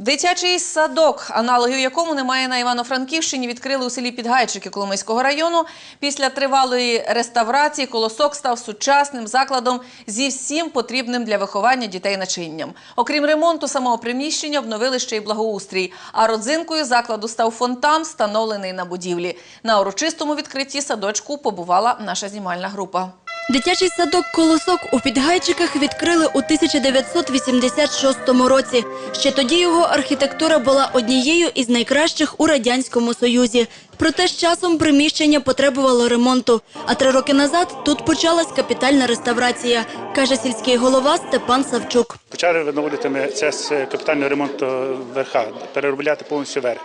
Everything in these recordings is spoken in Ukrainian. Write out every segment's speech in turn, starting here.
Дитячий садок, аналогів якому немає на Івано-Франківщині, відкрили у селі Підгайчики Коломийського району. Після тривалої реставрації колосок став сучасним закладом зі всім потрібним для виховання дітей начинням. Окрім ремонту самого приміщення, обновили ще й благоустрій. А родзинкою закладу став фонтан, встановлений на будівлі. На урочистому відкритті садочку побувала наша знімальна група. Дитячий садок «Колосок» у Підгайчиках відкрили у 1986 році. Ще тоді його архітектура була однією із найкращих у Радянському Союзі. Проте з часом приміщення потребувало ремонту. А три роки назад тут почалась капітальна реставрація, каже сільський голова Степан Савчук. Почали відновлювати ми це з капітального ремонту верха, переробляти повністю верх.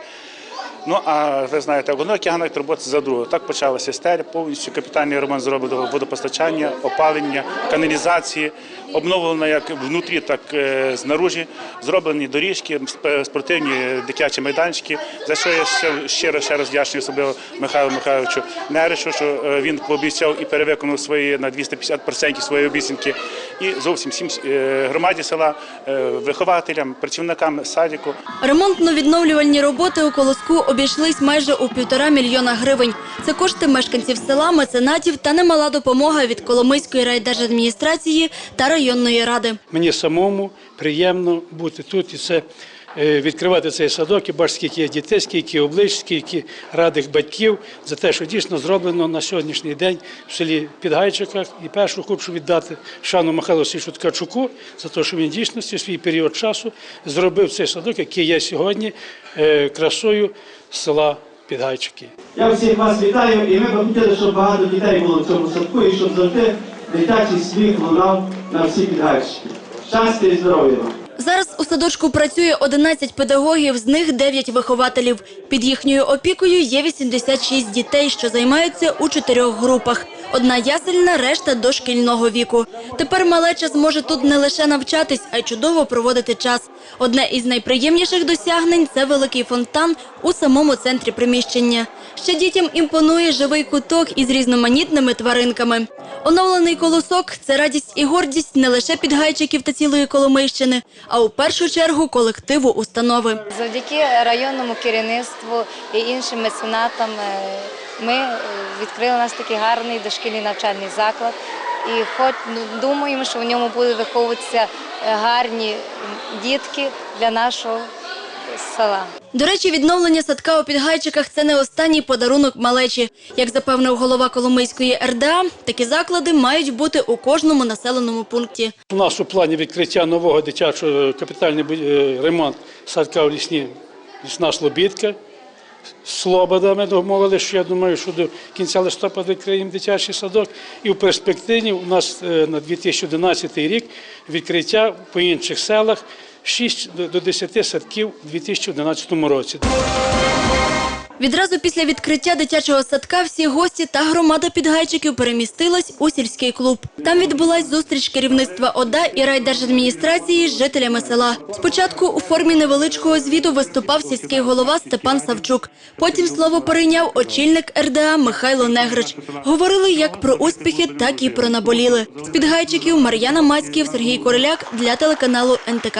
Ну а ви знаєте, воно тягнуть роботи за другого. Так почалася стеля, повністю капітальний ремонт зробив водопостачання, опалення, каналізації, обновлено як внутрі, так і знаружі. Зроблені доріжки, спортивні дитячі майданчики. За що я щиро ще раз вдячний особливо Михайлу Михайловичу Нерешу, що е, він пообіцяв і перевиконав свої на 250% свої обіцянки. І зовсім всім е, громаді села, е, вихователям, працівникам садіку. Ремонтно-відновлювальні роботи у Колоску обійшлись майже у півтора мільйона гривень. Це кошти мешканців села, меценатів та немала допомога від Коломийської райдержадміністрації та районної ради. Мені самому приємно бути тут і це е, відкривати цей садок і бачити, скільки є дітей, скільки облич, скільки радих батьків за те, що дійсно зроблено на сьогоднішній день в селі Підгайчиках. І першу хочу віддати шану Михайлу Сішу Ткачуку за те, що він дійсно в свій період часу зробив цей садок, який є сьогодні е, красою села Підгайчики. Я всіх вас вітаю, і ми б хотіли, щоб багато дітей було в цьому садку, і щоб завжди дитячий сміх лунав на всі підгайчики. Щастя і здоров'я вам! Зараз у садочку працює 11 педагогів, з них 9 вихователів. Під їхньою опікою є 86 дітей, що займаються у чотирьох групах. Одна ясельна, решта дошкільного віку. Тепер малеча зможе тут не лише навчатись, а й чудово проводити час. Одне із найприємніших досягнень це великий фонтан у самому центрі приміщення. Ще дітям імпонує живий куток із різноманітними тваринками. Оновлений колосок це радість і гордість не лише підгайчиків та цілої Коломийщини, а у першу чергу колективу установи. Завдяки районному керівництву і іншим меценатам е, ми е, відкрили у нас такий гарний дошкільний навчальний заклад. І хоч ну, думаємо, що в ньому будуть виховуватися е, гарні дітки для нашого села. До речі, відновлення садка у Підгайчиках – це не останній подарунок малечі. Як запевнив голова Коломийської РДА, такі заклади мають бути у кожному населеному пункті. У нас у плані відкриття нового дитячого капітальний бу- е, ремонт садка в лісні, лісна Слобідка. Слобода ми домовилися, що я думаю, що до кінця листопада відкриємо дитячий садок. І в перспективі у нас е, на 2011 рік відкриття по інших селах 6 до- до 10 садків у 2011 році. Відразу після відкриття дитячого садка всі гості та громада підгайчиків перемістилась у сільський клуб. Там відбулась зустріч керівництва ОДА і райдержадміністрації з жителями села. Спочатку у формі невеличкого звіту виступав сільський голова Степан Савчук. Потім слово перейняв очільник РДА Михайло Негрич. Говорили як про успіхи, так і про наболіли. З підгайчиків Мар'яна Мацьків, Сергій Короляк для телеканалу НТК.